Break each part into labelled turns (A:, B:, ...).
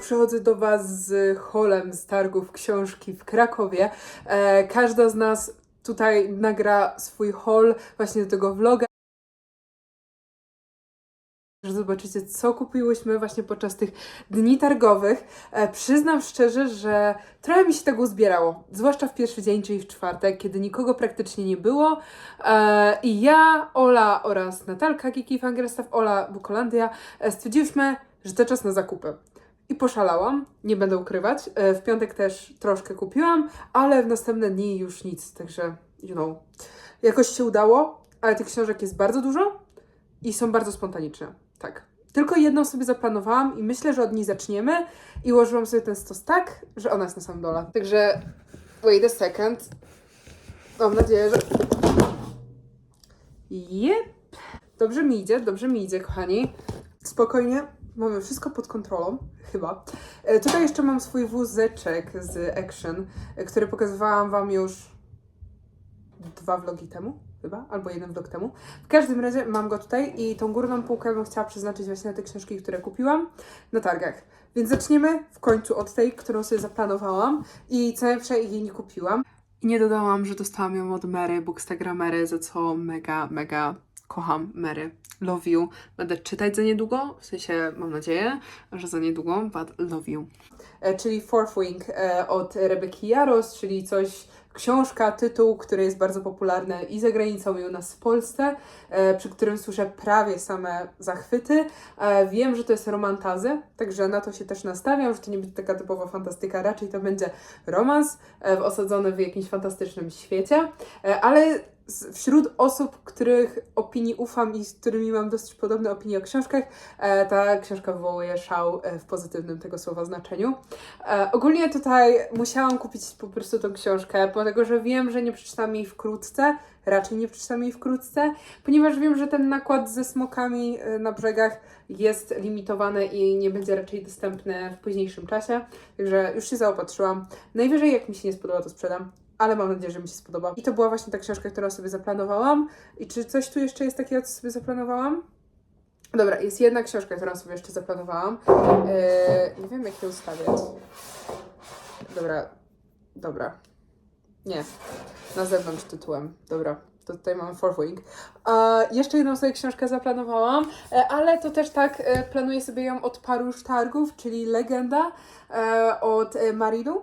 A: przychodzę do Was z holem z targów książki w Krakowie. E, każda z nas tutaj nagra swój hol właśnie do tego vloga. że zobaczycie, co kupiłyśmy właśnie podczas tych dni targowych. E, przyznam szczerze, że trochę mi się tego uzbierało, zwłaszcza w pierwszy dzień, czyli w czwartek, kiedy nikogo praktycznie nie było. E, I ja, Ola oraz Natalka Kiki Fangerstaff, Ola Bukolandia e, stwierdziłyśmy, że to czas na zakupy. I poszalałam, nie będę ukrywać. E, w piątek też troszkę kupiłam, ale w następne dni już nic, także you know. Jakoś się udało, ale tych książek jest bardzo dużo i są bardzo spontaniczne. Tak. Tylko jedną sobie zaplanowałam i myślę, że od niej zaczniemy. I ułożyłam sobie ten stos tak, że ona jest na samym dole. Także wait a second. Mam nadzieję, że. Jep. Dobrze mi idzie, dobrze mi idzie, kochani. Spokojnie, mamy wszystko pod kontrolą, chyba. E, tutaj jeszcze mam swój wózeczek z Action, e, który pokazywałam Wam już dwa vlogi temu, chyba, albo jeden vlog temu. W każdym razie mam go tutaj i tą górną półkę bym chciała przeznaczyć właśnie na te książki, które kupiłam na targach. Więc zaczniemy w końcu od tej, którą sobie zaplanowałam i co najlepsze jej nie kupiłam. I nie dodałam, że dostałam ją od Mary, Bookstagramery, za co mega, mega kocham Mary. Love you. Będę czytać za niedługo, w sensie mam nadzieję, że za niedługo, but love you. E, czyli Fourth Wing e, od Rebeki Jaros, czyli coś, książka, tytuł, który jest bardzo popularny i za granicą, i u nas w Polsce, e, przy którym słyszę prawie same zachwyty. E, wiem, że to jest romantazy, także na to się też nastawiam, że to nie będzie taka typowa fantastyka, raczej to będzie romans e, osadzony w jakimś fantastycznym świecie, e, ale z- wśród osób, których opinii ufam i z którymi mam dosyć podobne opinie o książkach, e, ta książka wywołuje szał e, w pozytywnym tego słowa znaczeniu. E, ogólnie tutaj musiałam kupić po prostu tą książkę, dlatego że wiem, że nie przeczytam jej wkrótce, raczej nie przeczytam jej wkrótce, ponieważ wiem, że ten nakład ze smokami e, na brzegach jest limitowany i nie będzie raczej dostępny w późniejszym czasie, także już się zaopatrzyłam. Najwyżej jak mi się nie spodoba, to sprzedam. Ale mam nadzieję, że mi się spodoba. I to była właśnie ta książka, którą sobie zaplanowałam. I czy coś tu jeszcze jest takiego, co sobie zaplanowałam? Dobra, jest jedna książka, którą sobie jeszcze zaplanowałam. Eee, nie wiem, jak ją ustawiać. Dobra, dobra. Nie, na zewnątrz tytułem. Dobra, to tutaj mamy Fourth Wing. A jeszcze jedną sobie książkę zaplanowałam, e, ale to też tak e, planuję sobie ją od paru już targów, czyli Legenda e, od Marilu.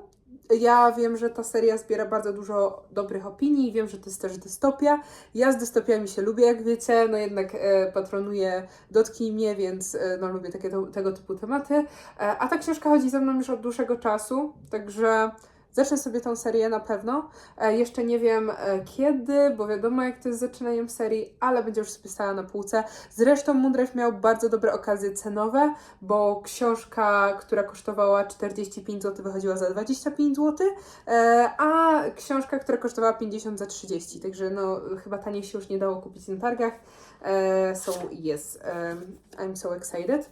A: Ja wiem, że ta seria zbiera bardzo dużo dobrych opinii, wiem, że to jest też dystopia. Ja z dystopiami się lubię, jak wiecie, no jednak e, patronuję Dotknij mnie, więc e, no, lubię takie, to, tego typu tematy. E, a ta książka chodzi ze mną już od dłuższego czasu, także zacznę sobie tą serię na pewno. E, jeszcze nie wiem e, kiedy, bo wiadomo jak to jest zaczynaniem serii, ale będzie już sobie stała na półce. Zresztą Moondrive miał bardzo dobre okazje cenowe, bo książka, która kosztowała 45 zł, wychodziła za 25 zł, e, a książka, która kosztowała 50 za 30, także no chyba taniej się już nie dało kupić na targach. So yes, I'm so excited.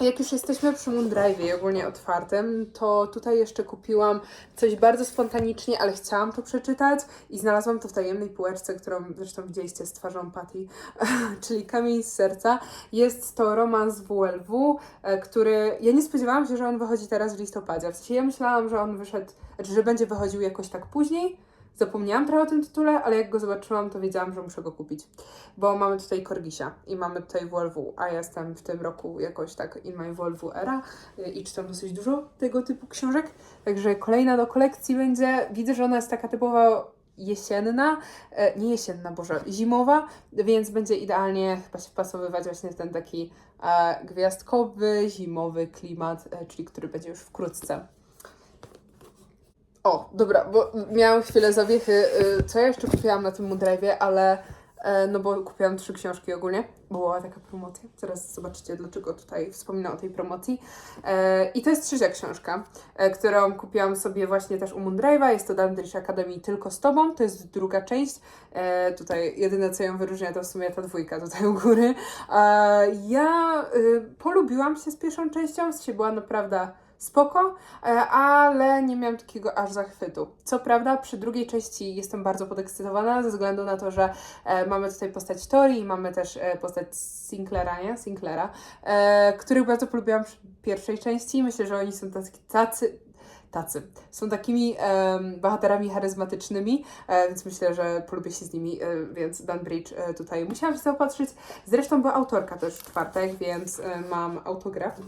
A: Jak już jesteśmy przy Moondrive i ogólnie otwartym, to tutaj jeszcze kupiłam coś bardzo spontanicznie, ale chciałam to przeczytać i znalazłam to w tajemnej półeczce, którą zresztą widzieliście z twarzą Patty, czyli Kamień z serca. Jest to romans WLW, e, który... Ja nie spodziewałam się, że on wychodzi teraz w listopadzie. W sensie ja myślałam, że on wyszedł, znaczy, że będzie wychodził jakoś tak później, Zapomniałam trochę o tym tytule, ale jak go zobaczyłam, to wiedziałam, że muszę go kupić. Bo mamy tutaj Korgisia i mamy tutaj WLW, a ja jestem w tym roku jakoś tak in my WLW era y, i czytam dosyć dużo tego typu książek. Także kolejna do kolekcji będzie. Widzę, że ona jest taka typowa jesienna, e, nie jesienna, boże, zimowa, więc będzie idealnie chyba się wpasowywać właśnie w ten taki e, gwiazdkowy, zimowy klimat, e, czyli który będzie już wkrótce. O, dobra, bo miałam chwilę zawiechy, y, co ja jeszcze kupiłam na tym Moondrive'ie, ale e, no bo kupiłam trzy książki ogólnie, bo była taka promocja. Zaraz zobaczycie, dlaczego tutaj wspominam o tej promocji. E, I to jest trzecia książka, e, którą kupiłam sobie właśnie też u Moondrive'a. Jest to Dandridge Academy tylko z Tobą, to jest druga część. Tutaj jedyne, co ją wyróżnia, to w sumie ta dwójka tutaj u góry. Ja y, polubiłam się z pierwszą częścią, w sensie była naprawdę spoko, e, ale nie miałam takiego aż zachwytu. Co prawda, przy drugiej części jestem bardzo podekscytowana ze względu na to, że e, mamy tutaj postać Tori i mamy też e, postać Sinclaira, nie? Sinclaira, e, których bardzo polubiłam przy pierwszej części. Myślę, że oni są tacy, tacy tacy. Są takimi em, bohaterami charyzmatycznymi, e, więc myślę, że polubię się z nimi, e, więc Dan Bridge e, tutaj musiałam się zaopatrzyć. Zresztą była autorka też w czwartek, więc e, mam autograf.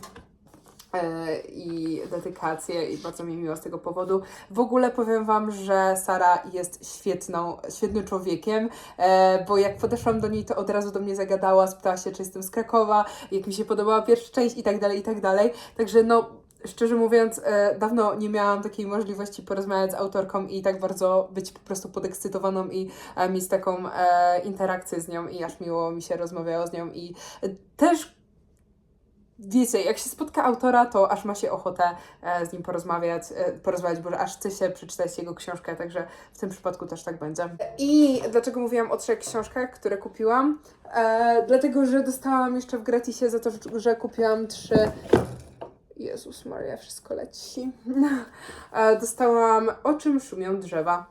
A: E, I dedykację, i bardzo mi miło z tego powodu. W ogóle powiem Wam, że Sara jest świetną, świetnym człowiekiem, e, bo jak podeszłam do niej, to od razu do mnie zagadała, spytała się, czy jestem z Krakowa, jak mi się podobała pierwsza część i tak dalej, i tak dalej. Także no, szczerze mówiąc, e, dawno nie miałam takiej możliwości porozmawiać z autorką i tak bardzo być po prostu podekscytowaną i mieć taką interakcję z nią i aż miło mi się rozmawiało z nią i też wiecie, jak się spotka autora, to aż ma się ochotę e, z nim porozmawiać, e, porozmawiać, bo aż chce się przeczytać jego książkę, także w tym przypadku też tak będzie. I dlaczego mówiłam o trzech książkach, które kupiłam? E, dlatego, że dostałam jeszcze w gratisie za to, że- kupiłam trzy Jezus Maria, wszystko leci. E, Dostałam O czym szumią drzewa.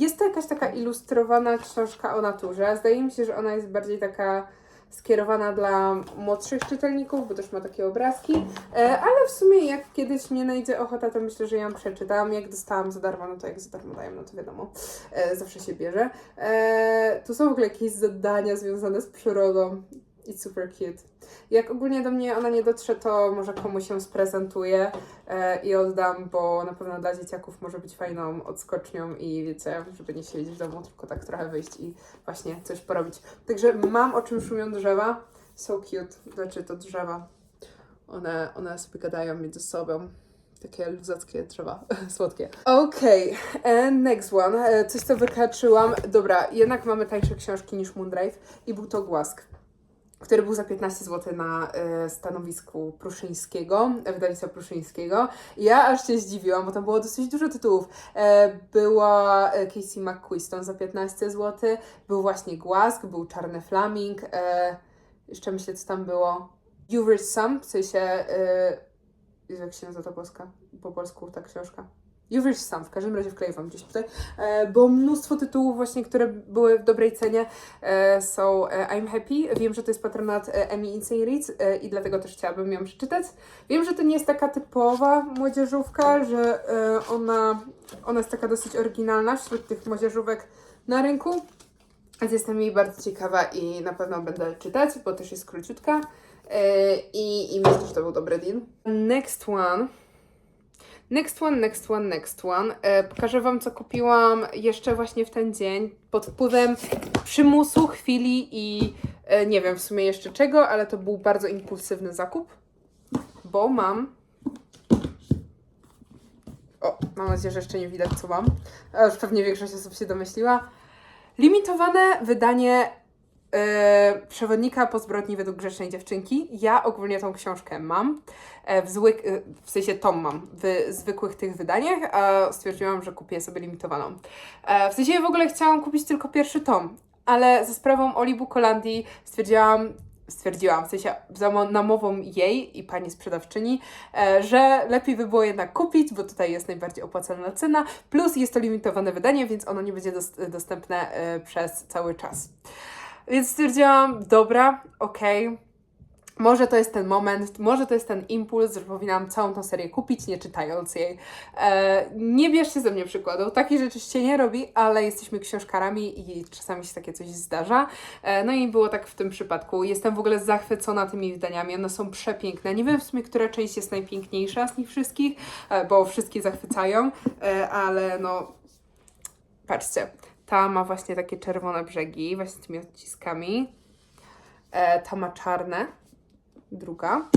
A: Jest to jakaś taka ilustrowana książka o naturze. Zdaje mi się, że ona jest bardziej taka skierowana dla młodszych czytelników, bo też ma takie obrazki. E, Ale w sumie jak kiedyś mnie najdzie ochota, to myślę, że ją przeczytam. Jak dostałam za darmo, no to jak za darmo dają, no to wiadomo. E, Zawsze się bierze. E, Tu są w ogóle jakieś zadania związane z przyrodą. It's super cute. Jak ogólnie do mnie ona nie dotrze, to może komuś się sprezentuje e, i oddam, bo na pewno dla dzieciaków może być fajną odskocznią i wiecie, żeby nie siedzieć w domu, tylko tak trochę wyjść i właśnie coś porobić. Także mam o czym szumią drzewa. So cute. Znaczy to drzewa. One, one sobie gadają między sobą. Takie luzackie drzewa, słodkie. Okej, okay. next one. E, Coś, co wykaczyłam. Dobra, jednak mamy tańsze książki niż Moondrive i był to Głask który był za 15 zł na e, stanowisku Pruszyńskiego, wydawnictwa Pruszyńskiego. Ja aż się zdziwiłam, bo tam było dosyć dużo tytułów. E, była e, Casey McQuiston za 15 zł, był właśnie Głask, był Czarny Flaming, e, jeszcze myślę, co tam było. You Rich Some, w sensie, Jezu, jak się nazywa ta polska, po polsku ta książka? You Rich Some, w każdym razie wkleję Wam gdzieś tutaj. E, było mnóstwo tytułów właśnie, które były w dobrej cenie. E, są e, I'm Happy. Wiem, że to jest patronat Emmy Insane Reads i dlatego też chciałabym ją przeczytać. Wiem, że to nie jest taka typowa młodzieżówka, że ona, ona jest taka dosyć oryginalna wśród tych młodzieżówek na rynku. Więc jestem jej bardzo ciekawa i na pewno będę czytać, bo też jest króciutka. I, I myślę, że to był dobry deal. Next one. Next one, next one, next one. E, pokażę Wam, co kupiłam jeszcze właśnie w ten dzień pod wpływem przymusu, chwili i e, nie wiem w sumie jeszcze czego, ale to był bardzo impulsywny zakup, bo mam. O, mam nadzieję, że jeszcze nie widać, co mam. A już pewnie większość osób się domyśliła. Limitowane wydanie e, Przewodnika po zbrodni według grzecznej dziewczynki. Ja ogólnie tą książkę mam. E, w, złyk, e, w sensie tom mam w zwykłych tych wydaniach, a stwierdziłam, że kupię sobie limitowaną. E, w sensie w ogóle chciałam kupić tylko pierwszy tom, ale za sprawą Oli Bukolandii stwierdziłam, stwierdziłam, w sensie namową jej i pani sprzedawczyni, że lepiej by było jednak kupić, bo tutaj jest najbardziej opłacalna cena, plus jest to limitowane wydanie, więc ono nie będzie dos- dostępne przez cały czas. Więc stwierdziłam, dobra, okej, może to jest ten moment, może to jest ten impuls, że powinnam całą tą serię kupić, nie czytając jej. E, nie bierzcie ze mnie przykładu, takie rzeczy się nie robi, ale jesteśmy książkarami i czasami się takie coś zdarza. E, no i było tak w tym przypadku. Jestem w ogóle zachwycona tymi wydaniami, one są przepiękne. Nie wiem w sumie, która część jest najpiękniejsza z nich wszystkich, e, bo wszystkie zachwycają, e, ale no patrzcie, ta ma właśnie takie czerwone brzegi, właśnie z tymi odciskami. E, ta ma czarne, druga.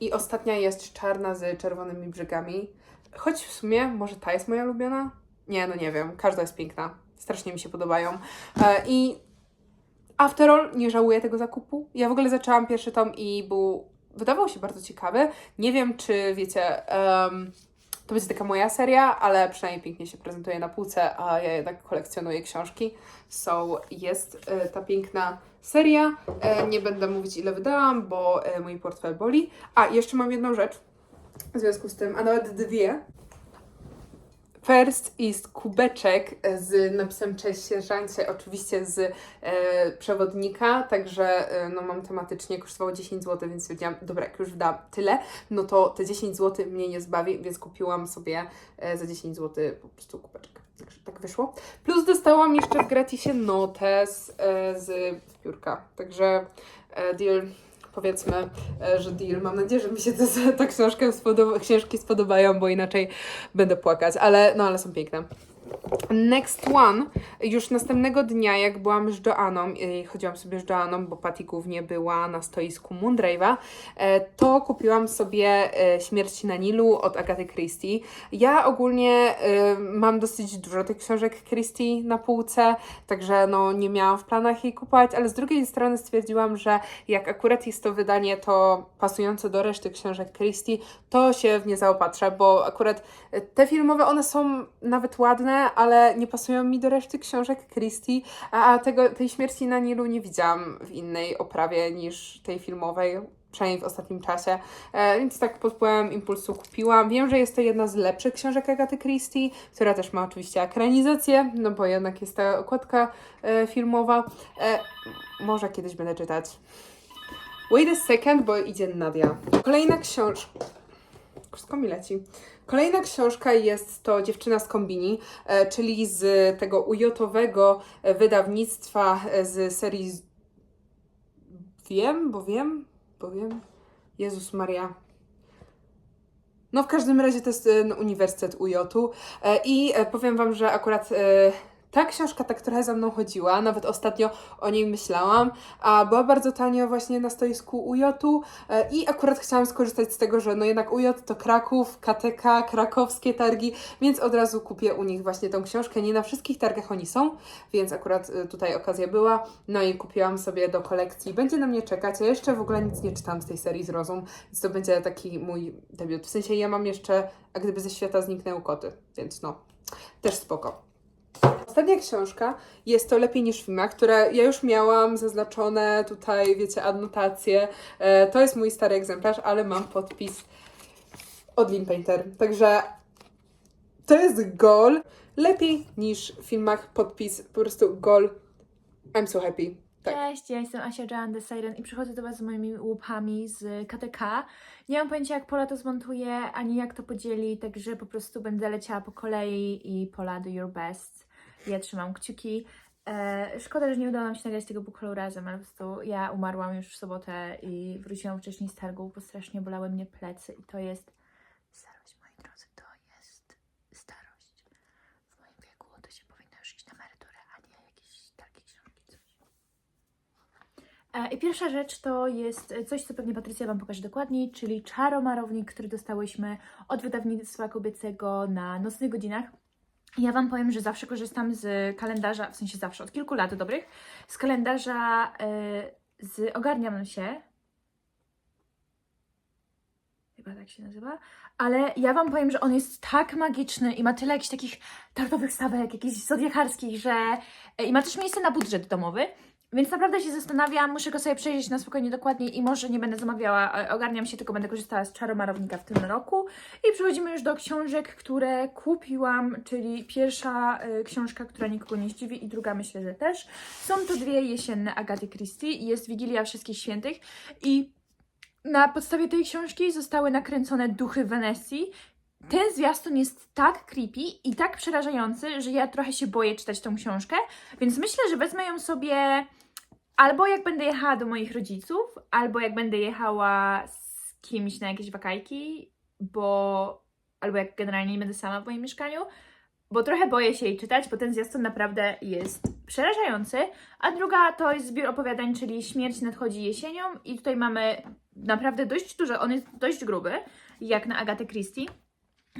A: I ostatnia jest czarna z czerwonymi brzegami. Choć w sumie, może ta jest moja ulubiona? Nie, no nie wiem. Każda jest piękna. Strasznie mi się podobają. E, I after all, nie żałuję tego zakupu. Ja w ogóle zaczęłam pierwszy tom i był, wydawał się bardzo ciekawy. Nie wiem, czy wiecie, em, to będzie taka moja seria, ale przynajmniej pięknie się prezentuje na półce, a ja jednak kolekcjonuję książki. So jest e, ta piękna seria. E, nie będę mówić ile wydałam, bo e, mój portfel boli. A, jeszcze mam jedną rzecz. W związku z tym, a nawet dwie. First jest kubeczek z napisem Cześć sierżancie, oczywiście z e, przewodnika, także e, no mam tematycznie, kosztowało 10 zł, więc stwierdziłam, dobra, jak już wydam tyle, no to te 10 zł mnie nie zbawi, więc kupiłam sobie e, za 10 zł po prostu kubeczek. Także tak wyszło. Plus dostałam jeszcze w gratisie notę z, e, z piórka, także e, deal powiedzmy, e, że deal. Mam nadzieję, że mi się te, ta książka spodoba, książki spodobają, bo inaczej będę płakać, ale no ale są piękne. Next one, już następnego dnia, jak byłam z Joanną, i chodziłam sobie z Joanną, bo Patty głównie była na stoisku Moondrave'a, e, to kupiłam sobie e, Śmierć na Nilu od Agaty Christie. Ja ogólnie e, mam dosyć dużo tych książek Christie na półce, także no nie miałam w planach jej kupować, ale z drugiej strony stwierdziłam, że jak akurat jest to wydanie to pasujące do reszty książek Christie, to się w nie zaopatrzę, bo akurat te filmowe, one są nawet ładne, ale nie pasują mi do reszty książek Christie, a, tego, tej śmierci na Nilu nie widziałam w innej oprawie niż tej filmowej, przynajmniej w ostatnim czasie, e, więc tak pod wpływem impulsu kupiłam. Wiem, że jest to jedna z lepszych książek Agaty Christie, która też ma oczywiście ekranizację, no bo jednak jest ta okładka e, filmowa. E, może kiedyś będę czytać. Wait a second, bo idzie Nadia. Kolejna książka. Wszystko mi leci. Kolejna książka jest to Dziewczyna z kombini, e, czyli z tego ujotowego e, wydawnictwa e, z serii. Wiem, bo wiem, bo wiem. Jezus Maria. No w każdym razie to jest no, Uniwersytet Ujotu e, i powiem Wam, że akurat ta książka tak trochę za mną chodziła, nawet ostatnio o niej myślałam, a była bardzo tanio właśnie na stoisku Ujotu e, i akurat chciałam skorzystać z tego, że no jednak Ujot to Kraków, KTK, krakowskie targi, więc od razu kupię u nich właśnie tą książkę. Nie na wszystkich targach oni są, więc akurat e, tutaj okazja była, no i kupiłam sobie do kolekcji. Będzie na mnie czekać, ja jeszcze w ogóle nic nie czytałam z tej serii z Rozum, więc to będzie taki mój debiut. W sensie ja mam jeszcze, a gdyby ze świata zniknęły koty, więc no, też spoko. Ostatnia książka jest to Lepiej niż w filmach, które ja już miałam zaznaczone tutaj, wiecie, adnotacje. E, to jest mój stary egzemplarz, ale mam podpis od Lin Painter. Także to jest goal. Lepiej niż w filmach podpis, po prostu goal. I'm so happy. Tak.
B: Cześć, ja jestem Asia Joan The Siren i przychodzę do Was z moimi łupami z KTK. Nie mam pojęcia jak Pola to zmontuje, ani jak to podzieli, także po prostu będę leciała po kolei i Pola do your best. Ja trzymam kciuki. E, szkoda, że nie udało nam się nagrać tego bukolu razem, ale po prostu ja umarłam już w sobotę i wróciłam wcześniej z targu, bo strasznie bolały mnie plecy i to jest starość, moi drodzy, to jest starość. W moim wieku to się powinno już iść na emeryturę, a nie jakieś targi książki, coś. E, I pierwsza rzecz to jest coś, co pewnie Patrycja Wam pokaże dokładniej, czyli czaromarownik, który dostałyśmy od wydawnictwa kobiecego na nocnych godzinach. Ja Wam powiem, że zawsze korzystam z kalendarza, w sensie zawsze, od kilku lat dobrych, z kalendarza e, z Ogarniam się. Chyba tak się nazywa. Ale ja Wam powiem, że on jest tak magiczny i ma tyle jakichś takich tartowych stawek, jakichś zodiacharskich, że... e, I ma też miejsce na budżet domowy. Więc naprawdę się zastanawiam, muszę go sobie przejrzeć na spokojnie dokładniej i może nie będę zamawiała, e, ogarniam się, tylko będę korzystała z czaromarownika w tym roku. I przechodzimy już do książek, które kupiłam, czyli pierwsza y, książka, która nikogo nie zdziwi i druga myślę, że też. Są to dwie jesienne Agaty Christie jest Wigilia Wszystkich Świętych i na podstawie tej książki zostały nakręcone Duchy Wenecji. Ten zwiastun jest tak creepy i tak przerażający, że ja trochę się boję czytać tą książkę, więc myślę, że wezmę ją sobie albo jak będę jechała do moich rodziców, albo jak będę jechała z kimś na jakieś wakajki, bo albo jak generalnie nie będę sama w moim mieszkaniu, bo trochę boję się jej czytać, bo ten zwiastun naprawdę jest przerażający. A druga to jest zbiór opowiadań, czyli Śmierć nadchodzi jesienią i tutaj mamy naprawdę dość dużo, on jest dość gruby, jak na Agatę Christie.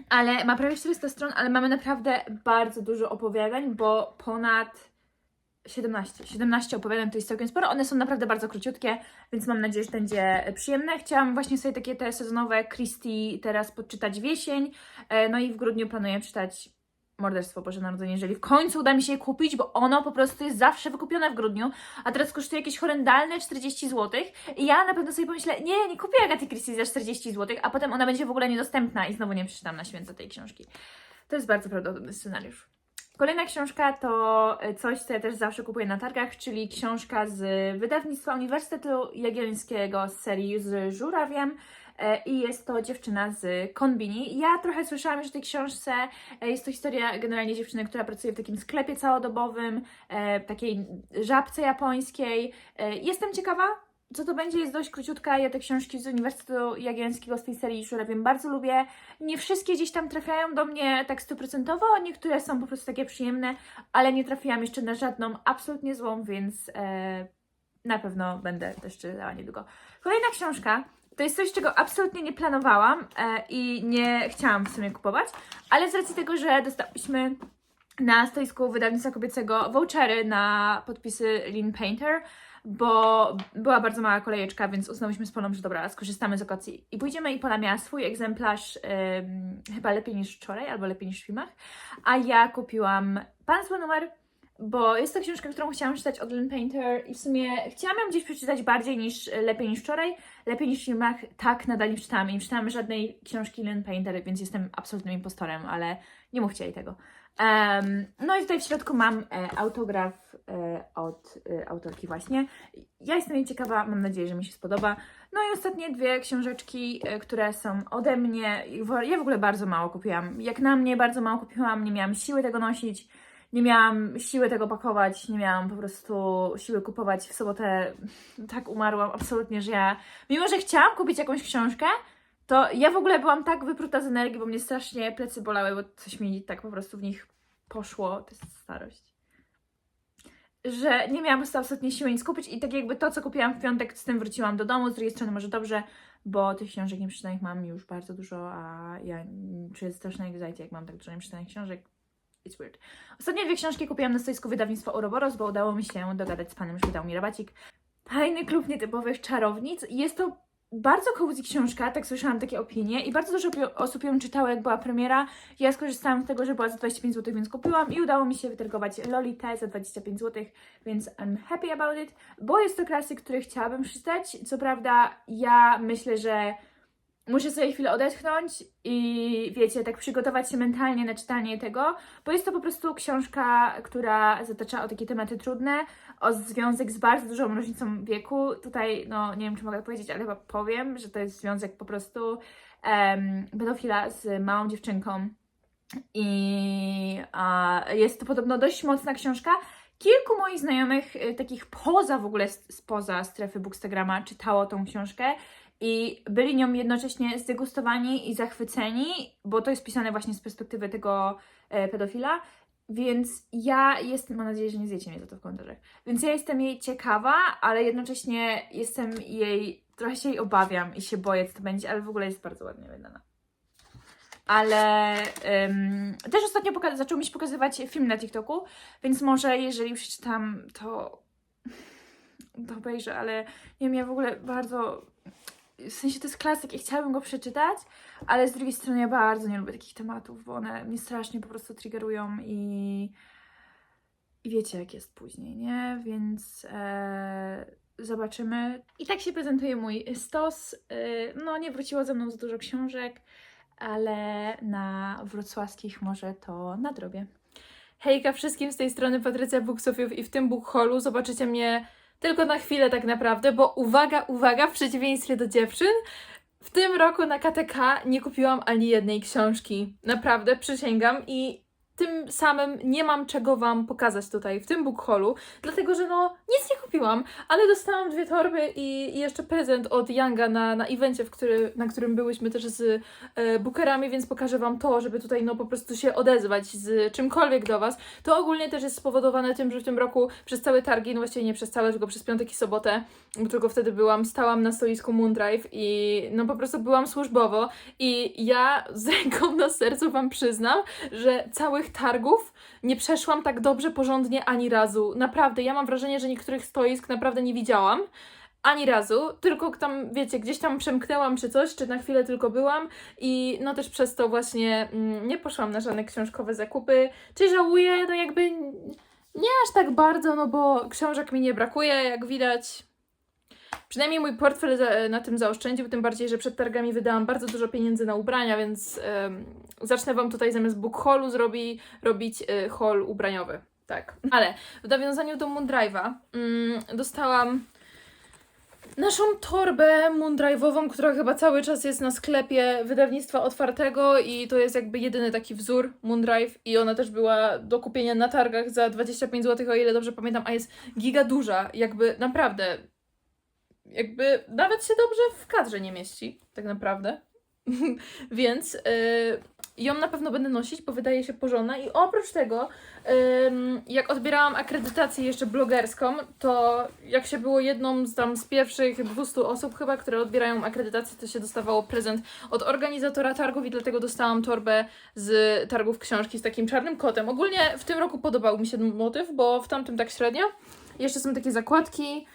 B: Ale ma prawie 400 stron, ale mamy naprawdę bardzo dużo opowiadań, bo ponad 17. 17 opowiadań to jest całkiem sporo. One są naprawdę bardzo króciutkie, więc mam nadzieję, że będzie przyjemne. Chciałam właśnie sobie takie te sezonowe Christie teraz podczytać w jesień. E, No i w grudniu planuję czytać Morderstwo Boże Narodzenie, jeżeli w końcu uda mi się je kupić, bo ono po prostu jest zawsze wykupione w grudniu, a teraz kosztuje jakieś horrendalne 40 zł i ja na pewno sobie pomyślę, nie, nie kupię Agaty Christie za 40 zł, a potem ona będzie w ogóle niedostępna i znowu nie przeczytam na święto tej książki. To jest bardzo prawdopodobny scenariusz. Kolejna książka to e, coś, co ja też zawsze kupuję na targach, czyli książka z wydawnictwa Uniwersytetu Jagiellońskiego z serii z Żurawiem. E, I jest to dziewczyna z Konbini. Ja trochę słyszałam już o tej książce. E, Jest to historia generalnie dziewczyny, która pracuje w takim sklepie całodobowym, takiej żabce japońskiej. Jestem ciekawa, co to będzie, jest dość króciutka. Ja te książki z Uniwersytetu Jagiellońskiego z tej serii Żurawiem bardzo lubię. Nie wszystkie gdzieś tam trafiają do mnie tak stuprocentowo, niektóre są po prostu takie przyjemne, ale nie trafiłam jeszcze na żadną absolutnie złą, więc e, na pewno będę też czytała niedługo. Kolejna książka to jest coś, czego absolutnie nie planowałam e, i nie chciałam w sumie kupować, ale z racji tego, że dostałyśmy na stoisku wydawnictwa kobiecego vouchery na podpisy Lynn Painter, bo była bardzo mała kolejeczka, więc uznałyśmy z Polą, że dobra, skorzystamy z okazji i pójdziemy i Pola miała swój egzemplarz chyba lepiej niż wczoraj, albo lepiej niż w filmach, a ja kupiłam Państwo numer, bo jest to książka, którą chciałam czytać od Lynn Painter i w sumie chciałam ją gdzieś przeczytać bardziej niż lepiej niż wczoraj, lepiej niż w filmach, tak, nadal nie czytałam i nie czytałam żadnej książki Lynn Painter, więc jestem absolutnym impostorem, ale nie mówcie jej tego. No i tutaj w środku mam e, autograf e, od e, autorki właśnie. Ja jestem jej ciekawa, mam nadzieję, że mi się spodoba. No i ostatnie dwie książeczki, które są ode mnie. Ja w ogóle bardzo mało kupiłam. Jak na mnie bardzo mało kupiłam, nie miałam siły tego nosić, nie miałam siły tego pakować, nie miałam po prostu siły kupować. W sobotę tak umarłam absolutnie, że ja, mimo że chciałam kupić jakąś książkę, to ja w ogóle byłam tak wypruta z energii, bo mnie strasznie plecy bolały, bo coś mi tak po prostu w nich poszło. To jest starość. Że nie miałam absolutnie siły nic kupić i tak jakby to, co kupiłam w piątek, z tym wróciłam do domu. Z drugiej strony może dobrze, bo tych książek nieprzeczytanych mam już bardzo dużo, a ja czuję straszne anxiety, jak mam tak dużo nieprzeczytanych książek. It's weird. Ostatnie dwie książki kupiłam na stoisku wydawnictwa Ouroboros, bo udało mi się dogadać z panem, że wydał mi rabacik. Tajny klub nietypowych czarownic. Jest to bardzo cozy książka, tak słyszałam takie opinie i bardzo dużo osób ją czytało, jak była premiera. Ja skorzystałam z tego, że była za 25 zł, więc kupiłam i udało mi się wytargować Lolitę za 25 zł, więc I'm happy about it, bo jest to klasyk, który chciałabym przeczytać. Co prawda, ja myślę, że muszę sobie chwilę odetchnąć i wiecie, tak przygotować się mentalnie na czytanie tego, bo jest to po prostu książka, która zatacza o takie tematy trudne, o związek z bardzo dużą różnicą wieku. Tutaj, no nie wiem, czy mogę powiedzieć, ale chyba powiem, że to jest związek po prostu um, pedofila z małą dziewczynką. I jest to podobno dość mocna książka. Kilku moich znajomych, y, takich poza w ogóle, spoza strefy Bookstagrama, czytało tą książkę i byli nią jednocześnie zdegustowani i zachwyceni, bo to jest pisane właśnie z perspektywy tego e, pedofila. Więc ja jestem, mam nadzieję, że nie zjecie mnie za to w komentarzach. Więc ja jestem jej ciekawa, ale jednocześnie jestem jej, trochę się jej obawiam i się boję, co to będzie, ale w ogóle jest bardzo ładnie wydana. Ale też ostatnio zaczął mi się pokazywać film na TikToku, więc może jeżeli przeczytam, to, to obejrzę, ale nie wiem, ja w ogóle bardzo, w sensie to jest klasyk i chciałabym go przeczytać, ale z drugiej strony ja bardzo nie lubię takich tematów, bo one mnie strasznie po prostu triggerują i, i wiecie jak jest później, nie? Więc e, zobaczymy. I tak się prezentuje mój stos. E, no nie wróciło ze mną za dużo książek, ale na wrocławskich może to nadrobię.
C: Hejka wszystkim z tej strony Patrycja Booksofiów i w tym book haulu zobaczycie mnie tylko na chwilę tak naprawdę, bo uwaga, uwaga, w przeciwieństwie do dziewczyn, w tym roku na KTK nie kupiłam ani jednej książki. Naprawdę, przysięgam i tym samym nie mam czego Wam pokazać tutaj w tym book haulu, dlatego że no nic nie kupiłam, ale dostałam dwie torby i i jeszcze prezent od Younga na, na evencie, w który, na którym byłyśmy też z e, bookerami, więc pokażę Wam to, żeby tutaj no po prostu się odezwać z czymkolwiek do Was. To ogólnie też jest spowodowane tym, że w tym roku przez całe targi, no właściwie nie przez całe, tylko przez piątek i sobotę, bo tylko wtedy byłam, stałam na stoisku Moondrive i no po prostu byłam służbowo i ja z ręką na sercu Wam przyznam, że targów nie przeszłam tak dobrze, porządnie ani razu. Naprawdę, ja mam wrażenie, że niektórych stoisk naprawdę nie widziałam. ani razu, tylko tam, wiecie, gdzieś tam przemknęłam czy coś, czy na chwilę tylko byłam i no też przez to właśnie mm, nie poszłam na żadne książkowe zakupy. Czy żałuję? No jakby nie aż tak bardzo, no bo książek mi nie brakuje, jak widać. Przynajmniej mój portfel na tym zaoszczędził, tym bardziej, że przed targami wydałam bardzo dużo pieniędzy na ubrania, więc zacznę Wam tutaj zamiast book haulu zrobi, robić y, haul ubraniowy. Tak. Ale w nawiązaniu do Moondrive'a mm, dostałam naszą torbę Moondrive'ową, która chyba cały czas jest na sklepie wydawnictwa otwartego i to jest jakby jedyny taki wzór Moondrive i ona też była do kupienia na targach za 25 zł, o ile dobrze pamiętam, a jest giga duża, jakby naprawdę jakby nawet się dobrze w kadrze nie mieści, tak naprawdę. Więc y, ją na pewno będę nosić, bo wydaje się porządna. I oprócz tego, jak odbierałam akredytację jeszcze blogerską, to jak się było jedną z tam z pierwszych 200 osób chyba, które odbierają akredytację, to się dostawało prezent od organizatora targów i dlatego dostałam torbę z targów książki z takim czarnym kotem. Ogólnie w tym roku podobał mi się ten motyw, bo w tamtym tak średnio. Jeszcze są takie zakładki.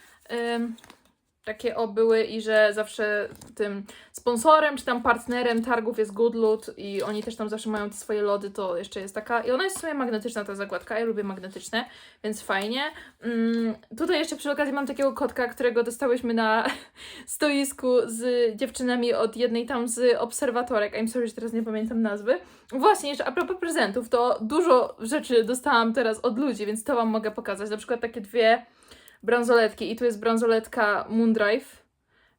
C: Takie o były i że zawsze tym sponsorem czy tam partnerem targów jest Goodloot i oni też tam zawsze mają te swoje lody, to jeszcze jest taka i ona jest w sumie magnetyczna ta zakładka, ja lubię magnetyczne, więc fajnie. Mm, tutaj jeszcze przy okazji mam takiego kotka, którego dostałyśmy na stoisku z dziewczynami od jednej tam z obserwatorek, I'm sorry, że teraz nie pamiętam nazwy. Właśnie, jeszcze a propos prezentów, to dużo rzeczy dostałam teraz od ludzi, więc to Wam mogę pokazać, na przykład takie dwie bransoletki i tu jest bransoletka Moondrive.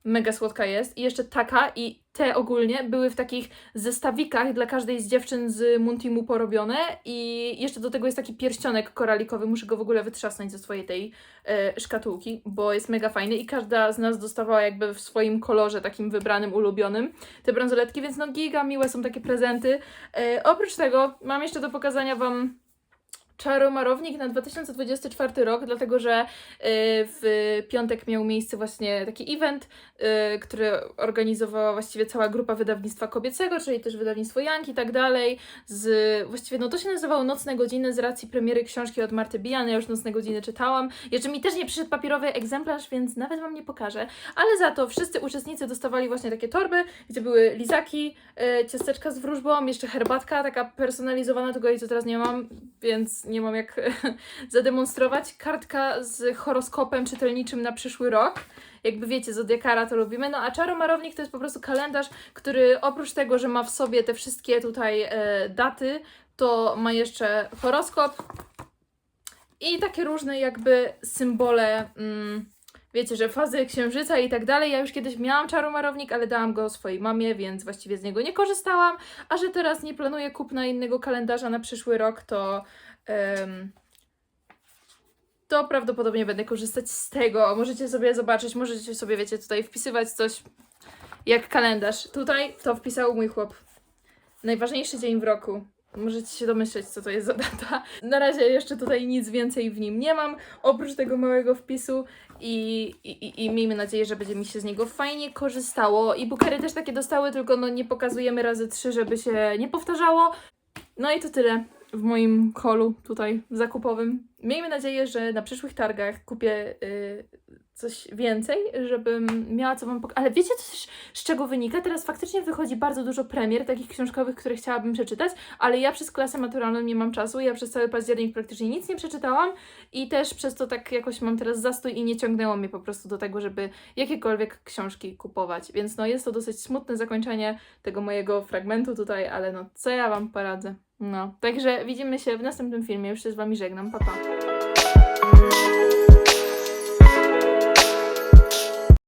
C: Mega słodka jest. I jeszcze taka i te ogólnie były w takich zestawikach dla każdej z dziewczyn z Muntimu porobione i jeszcze do tego jest taki pierścionek koralikowy. Muszę go w ogóle wytrzasnąć ze swojej tej e, szkatułki, bo jest mega fajny i każda z nas dostawała jakby w swoim kolorze takim wybranym, ulubionym te bransoletki, więc no giga miłe są takie prezenty. E, oprócz tego mam jeszcze do pokazania Wam Czaromarownik na 2024 rok, dlatego że y, w piątek miał miejsce właśnie taki event, y, który organizowała właściwie cała grupa wydawnictwa kobiecego, czyli też wydawnictwo Jank i tak dalej. Z, właściwie no to się nazywało Nocne Godziny z racji premiery książki od Marty Bijan. Ja już Nocne Godziny czytałam. Jeszcze mi też nie przyszedł papierowy egzemplarz, więc nawet Wam nie pokażę. Ale za to wszyscy uczestnicy dostawali właśnie takie torby, gdzie były lizaki, y, ciasteczka z wróżbą, jeszcze herbatka taka personalizowana, tego jej co teraz nie mam, więc nie mam jak zademonstrować. Kartka z horoskopem czytelniczym na przyszły rok. Jakby wiecie, Zodiakara to lubimy. No a Czaromarownik to jest po prostu kalendarz, który oprócz tego, że ma w sobie te wszystkie tutaj e, daty, to ma jeszcze horoskop i takie różne jakby symbole. Mm, Wiecie, że fazy księżyca i tak dalej. Ja już kiedyś miałam czaromarownik, ale dałam go swojej mamie, więc właściwie z niego nie korzystałam. A że teraz nie planuję kupna innego kalendarza na przyszły rok, to. To prawdopodobnie będę korzystać z tego. Możecie sobie zobaczyć, możecie sobie, wiecie, tutaj wpisywać coś jak kalendarz. Tutaj to wpisał mój chłop. Najważniejszy dzień w roku. Możecie się domyśleć, co to jest za data. Na razie jeszcze tutaj nic więcej w nim nie mam, oprócz tego małego wpisu i, i, i- i miejmy nadzieję, że będzie mi się z niego fajnie korzystało. I bookery też takie dostały, tylko no nie pokazujemy razy trzy, żeby się nie powtarzało. No i to tyle w moim holu tutaj zakupowym. Miejmy nadzieję, że na przyszłych targach kupię y, coś więcej, żebym miała co wam pokazać. Ale wiecie też, z czego wynika? Teraz faktycznie wychodzi bardzo dużo premier, takich książkowych, które chciałabym przeczytać, ale ja przez klasę maturalną nie mam czasu. Ja przez cały październik praktycznie nic nie przeczytałam i też przez to tak jakoś mam teraz zastój i nie ciągnęło mnie po prostu do tego, żeby jakiekolwiek książki kupować. Więc no jest to dosyć smutne zakończenie tego mojego fragmentu tutaj, ale no co ja wam poradzę. No, także widzimy się w następnym filmie. Już się z wami żegnam. Pa, pa.